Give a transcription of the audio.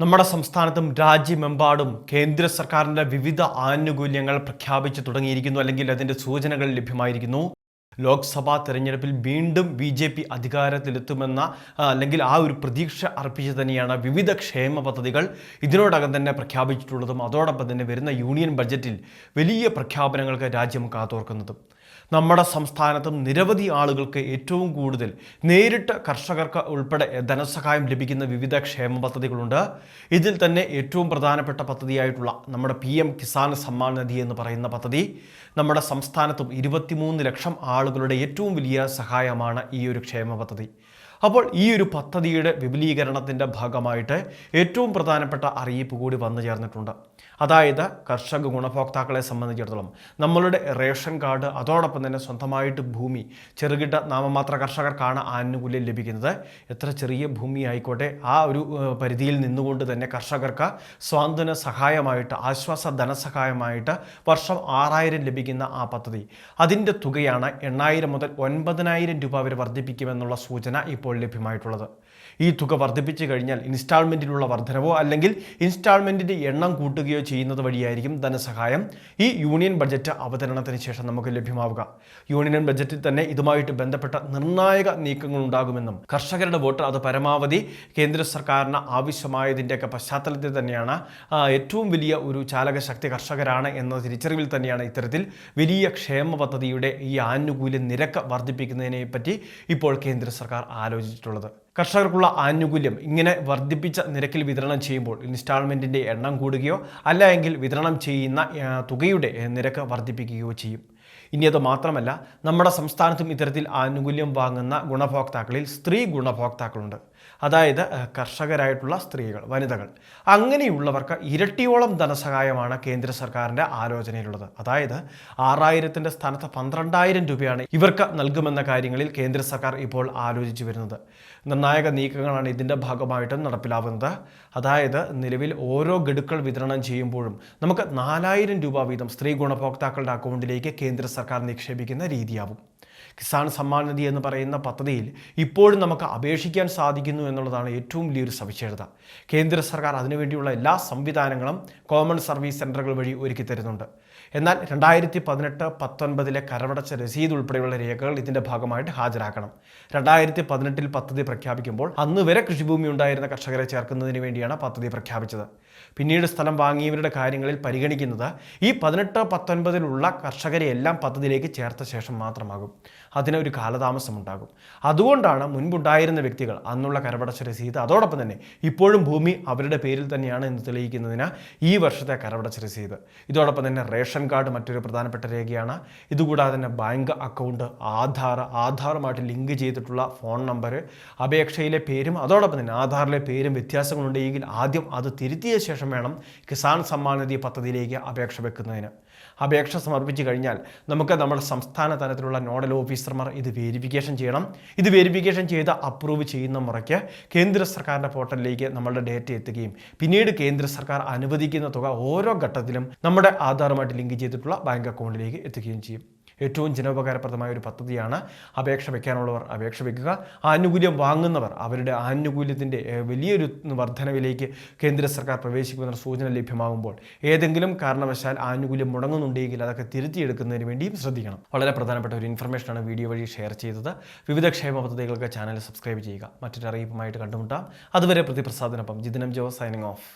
നമ്മുടെ സംസ്ഥാനത്തും രാജ്യമെമ്പാടും കേന്ദ്ര സർക്കാരിന്റെ വിവിധ ആനുകൂല്യങ്ങൾ പ്രഖ്യാപിച്ചു തുടങ്ങിയിരിക്കുന്നു അല്ലെങ്കിൽ അതിന്റെ സൂചനകൾ ലഭ്യമായിരിക്കുന്നു. ലോക്സഭാ തെരഞ്ഞെടുപ്പിൽ വീണ്ടും ബി ജെ പി അധികാരത്തിലെത്തുമെന്ന അല്ലെങ്കിൽ ആ ഒരു പ്രതീക്ഷ അർപ്പിച്ച് തന്നെയാണ് വിവിധ ക്ഷേമ പദ്ധതികൾ ഇതിനോടകം തന്നെ പ്രഖ്യാപിച്ചിട്ടുള്ളതും അതോടൊപ്പം തന്നെ വരുന്ന യൂണിയൻ ബഡ്ജറ്റിൽ വലിയ പ്രഖ്യാപനങ്ങൾക്ക് രാജ്യം കാതോർക്കുന്നതും. നമ്മുടെ സംസ്ഥാനത്തും നിരവധി ആളുകൾക്ക് ഏറ്റവും കൂടുതൽ നേരിട്ട് കർഷകർക്ക് ഉൾപ്പെടെ ധനസഹായം ലഭിക്കുന്ന വിവിധ ക്ഷേമ പദ്ധതികളുണ്ട്. ഇതിൽ തന്നെ ഏറ്റവും പ്രധാനപ്പെട്ട പദ്ധതിയായിട്ടുള്ള നമ്മുടെ പി എം കിസാൻ സമ്മാൻ നിധി എന്ന് പറയുന്ന പദ്ധതി നമ്മുടെ സംസ്ഥാനത്തും ഇരുപത്തിമൂന്ന് ലക്ഷം ആളുകളുടെ ഏറ്റവും വലിയ സഹായമാണ് ഈ ഒരു ക്ഷേമ പദ്ധതി. അപ്പോൾ ഈ ഒരു പദ്ധതിയുടെ വിപുലീകരണത്തിന്റെ ഭാഗമായിട്ട് ഏറ്റവും പ്രധാനപ്പെട്ട അറിയിപ്പ് കൂടി വന്നു ചേർന്നിട്ടുണ്ട്. അതായത് കർഷക ഗുണഭോക്താക്കളെ സംബന്ധിച്ചിടത്തോളം നമ്മളുടെ റേഷൻ കാർഡ് അതോടൊപ്പം തന്നെ സ്വന്തമായിട്ട് ഭൂമി ചെറുകിട്ട നാമമാത്ര കർഷകർക്കാണ് ആനുകൂല്യം ലഭിക്കുന്നത്. എത്ര ചെറിയ ഭൂമി ആയിക്കോട്ടെ ആ ഒരു പരിധിയിൽ നിന്നുകൊണ്ട് തന്നെ കർഷകർക്ക് സ്വാന്തന സഹായമായിട്ട് ആശ്വാസ ധനസഹായമായിട്ട് വർഷം ആറായിരം ലഭിക്കുന്ന ആ പദ്ധതി. അതിന്റെ തുകയാണ് എണ്ണായിരം മുതൽ ഒൻപതിനായിരം രൂപ വരെ വർദ്ധിപ്പിക്കുമെന്നുള്ള സൂചന ഇപ്പോൾ ലഭ്യമായിട്ടുള്ളത്. ഈ തുക വർദ്ധിപ്പിച്ചു കഴിഞ്ഞാൽ ഇൻസ്റ്റാൾമെന്റിലുള്ള വർധനവോ അല്ലെങ്കിൽ ഇൻസ്റ്റാൾമെന്റിന്റെ എണ്ണം കൂട്ടുകയോ ചെയ്യുന്നത് വഴിയായിരിക്കും ധനസഹായം. ഈ യൂണിയൻ ബഡ്ജറ്റ് അവതരണത്തിന് ശേഷം നമുക്ക് ലഭ്യമാവുക. യൂണിയൻ ബഡ്ജറ്റിൽ തന്നെ ഇതുമായിട്ട് ബന്ധപ്പെട്ട നിർണായക നീക്കങ്ങൾ ഉണ്ടാകുമെന്നും കർഷകരുടെ വോട്ട് അത് പരമാവധി കേന്ദ്ര സർക്കാരിന് ആവശ്യമായതിന്റെയൊക്കെ പശ്ചാത്തലത്തിൽ തന്നെയാണ് ഏറ്റവും വലിയ ഒരു ചാലകശക്തി കർഷകരാണ് എന്ന തിരിച്ചറിവിൽ തന്നെയാണ് ഇത്തരത്തിൽ വലിയ ക്ഷേമ പദ്ധതിയുടെ ഈ ആനുകൂല്യ നിരക്ക് വർദ്ധിപ്പിക്കുന്നതിനെ പറ്റി ഇപ്പോൾ കേന്ദ്ര സർക്കാർ ആലോചിച്ചിട്ടുള്ളത്. കർഷകർക്കുള്ള ആനുകൂല്യം ഇങ്ങനെ വർദ്ധിപ്പിച്ച നിരക്കിൽ വിതരണം ചെയ്യുമ്പോൾ ഇൻസ്റ്റാൾമെന്റിന്റെ എണ്ണം കൂടുകയോ അല്ല എങ്കിൽ വിതരണം ചെയ്യുന്ന തുകയുടെ നിരക്ക് വർദ്ധിപ്പിക്കുകയോ ചെയ്യും. ഇനി അത് മാത്രമല്ല നമ്മുടെ സംസ്ഥാനത്തും ഇത്തരത്തിൽ ആനുകൂല്യം വാങ്ങുന്ന ഗുണഭോക്താക്കളിൽ സ്ത്രീ ഗുണഭോക്താക്കളുണ്ട്. അതായത് കർഷകരായിട്ടുള്ള സ്ത്രീകൾ വനിതകൾ. അങ്ങനെയുള്ളവർക്ക് ഇരട്ടിയോളം ധനസഹായമാണ് കേന്ദ്ര സർക്കാരിന്റെ ആലോചനയിലുള്ളത്. അതായത് ആറായിരത്തിന്റെ സ്ഥാനത്ത് പന്ത്രണ്ടായിരം രൂപയാണ് ഇവർക്ക് നൽകുമെന്ന കാര്യങ്ങളിൽ കേന്ദ്ര സർക്കാർ ഇപ്പോൾ ആലോചിച്ചു വരുന്നത്. നിർണായക നീക്കങ്ങളാണ് ഇതിന്റെ ഭാഗമായിട്ടും നടപ്പിലാവുന്നത്. അതായത് നിലവിൽ ഓരോ ഗഡുക്കൾ വിതരണം ചെയ്യുമ്പോഴും നമുക്ക് നാലായിരം രൂപ വീതം സ്ത്രീ ഗുണഭോക്താക്കളുടെ അക്കൗണ്ടിലേക്ക് കേന്ദ്ര സർക്കാർ നിക്ഷേപിക്കുന്ന രീതിയാവും. കിസാൻ സമ്മാൻ നിധി എന്ന് പറയുന്ന പദ്ധതിയിൽ ഇപ്പോഴും നമുക്ക് അപേക്ഷിക്കാൻ സാധിക്കുന്നു എന്നുള്ളതാണ് ഏറ്റവും വലിയൊരു സവിശേഷത. കേന്ദ്ര സർക്കാർ അതിനുവേണ്ടിയുള്ള എല്ലാ സംവിധാനങ്ങളും കോമൺ സർവീസ് സെന്ററുകൾ വഴി ഒരുക്കി തരുന്നുണ്ട്. എന്നാൽ രണ്ടായിരത്തി പതിനെട്ട് പത്തൊൻപതിലെ കരവടച്ച രസീത് ഉൾപ്പെടെയുള്ള രേഖകൾ ഇതിന്റെ ഭാഗമായിട്ട് ഹാജരാക്കണം. രണ്ടായിരത്തി പതിനെട്ടിൽ പദ്ധതി പ്രഖ്യാപിക്കുമ്പോൾ അന്ന് വരെ കൃഷിഭൂമി ഉണ്ടായിരുന്ന കർഷകരെ ചേർക്കുന്നതിന് വേണ്ടിയാണ് പദ്ധതി പ്രഖ്യാപിച്ചത്. പിന്നീട് സ്ഥലം വാങ്ങിയവരുടെ കാര്യങ്ങളിൽ പരിഗണിക്കുന്നത് ഈ പതിനെട്ട് പത്തൊൻപതിലുള്ള കർഷകരെ എല്ലാം പദ്ധതിയിലേക്ക് ചേർത്ത ശേഷം മാത്രമാകും. അതിന് ഒരു കാലതാമസമുണ്ടാകും. അതുകൊണ്ടാണ് മുൻപുണ്ടായിരുന്ന വ്യക്തികൾ അന്നുള്ള കരപടച്ച രസീത് അതോടൊപ്പം തന്നെ ഇപ്പോഴും ഭൂമി അവരുടെ പേരിൽ തന്നെയാണ് എന്ന് തെളിയിക്കുന്നതിന് ഈ വർഷത്തെ കരപടച്ച രസീത് ഇതോടൊപ്പം തന്നെ റേഷൻ കാർഡ് മറ്റൊരു പ്രധാനപ്പെട്ട രേഖയാണ്. ഇതുകൂടാതെ തന്നെ ബാങ്ക് അക്കൗണ്ട് ആധാർ ആധാറുമായിട്ട് ലിങ്ക് ചെയ്തിട്ടുള്ള ഫോൺ നമ്പർ അപേക്ഷയിലെ പേരും അതോടൊപ്പം തന്നെ ആധാറിലെ പേരും വ്യത്യാസങ്ങളുണ്ടെങ്കിൽ ആദ്യം അത് തിരുത്തിയ ശേഷം വേണം കിസാൻ സമ്മാൻ നിധി പദ്ധതിയിലേക്ക് അപേക്ഷ വെക്കുന്നതിന്. അപേക്ഷ സമർപ്പിച്ചു കഴിഞ്ഞാൽ നമുക്ക് നമ്മുടെ സംസ്ഥാന തലത്തിലുള്ള നോഡൽ ഓഫീസർമാർ ഇത് വെരിഫിക്കേഷൻ ചെയ്യണം. ഇത് വെരിഫിക്കേഷൻ ചെയ്ത് അപ്രൂവ് ചെയ്യുന്ന മുറയ്ക്ക് കേന്ദ്ര സർക്കാരിന്റെ പോർട്ടലിലേക്ക് നമ്മളുടെ ഡേറ്റ എത്തുകയും പിന്നീട് കേന്ദ്ര സർക്കാർ അനുവദിക്കുന്ന തുക ഓരോ ഘട്ടത്തിലും നമ്മുടെ ആധാറുമായിട്ട് ലിങ്ക് ചെയ്തിട്ടുള്ള ബാങ്ക് അക്കൗണ്ടിലേക്ക് എത്തുകയും ചെയ്യും. ഏറ്റവും ജനോപകാരപ്രദമായ ഒരു പദ്ധതിയാണ് അപേക്ഷ വയ്ക്കാനുള്ളവർ അപേക്ഷ വയ്ക്കുക. ആനുകൂല്യം വാങ്ങുന്നവർ അവരുടെ ആനുകൂല്യത്തിന്റെ വലിയൊരു വർധനവിലേക്ക് കേന്ദ്ര സർക്കാർ പ്രവേശിക്കുമെന്ന സൂചന ലഭ്യമാകുമ്പോൾ ഏതെങ്കിലും കാരണവശാൽ ആനുകൂല്യം മുടങ്ങുന്നുണ്ടെങ്കിൽ അതൊക്കെ തിരുത്തിയെടുക്കുന്നതിന് വേണ്ടിയും ശ്രദ്ധിക്കണം. വളരെ പ്രധാനപ്പെട്ട ഒരു ഇൻഫർമേഷനാണ് വീഡിയോ വഴി ഷെയർ ചെയ്തത്. വിവിധ ക്ഷേമ പദ്ധതികൾക്ക് ചാനൽ സബ്സ്ക്രൈബ് ചെയ്യുക. മറ്റൊരു അറിയിപ്പുമായിട്ട് കണ്ടുമുട്ടാം. അതുവരെ പ്രതിപ്രസാദനൊപ്പം ജിതിനം ജോ സൈനിങ് ഓഫ്.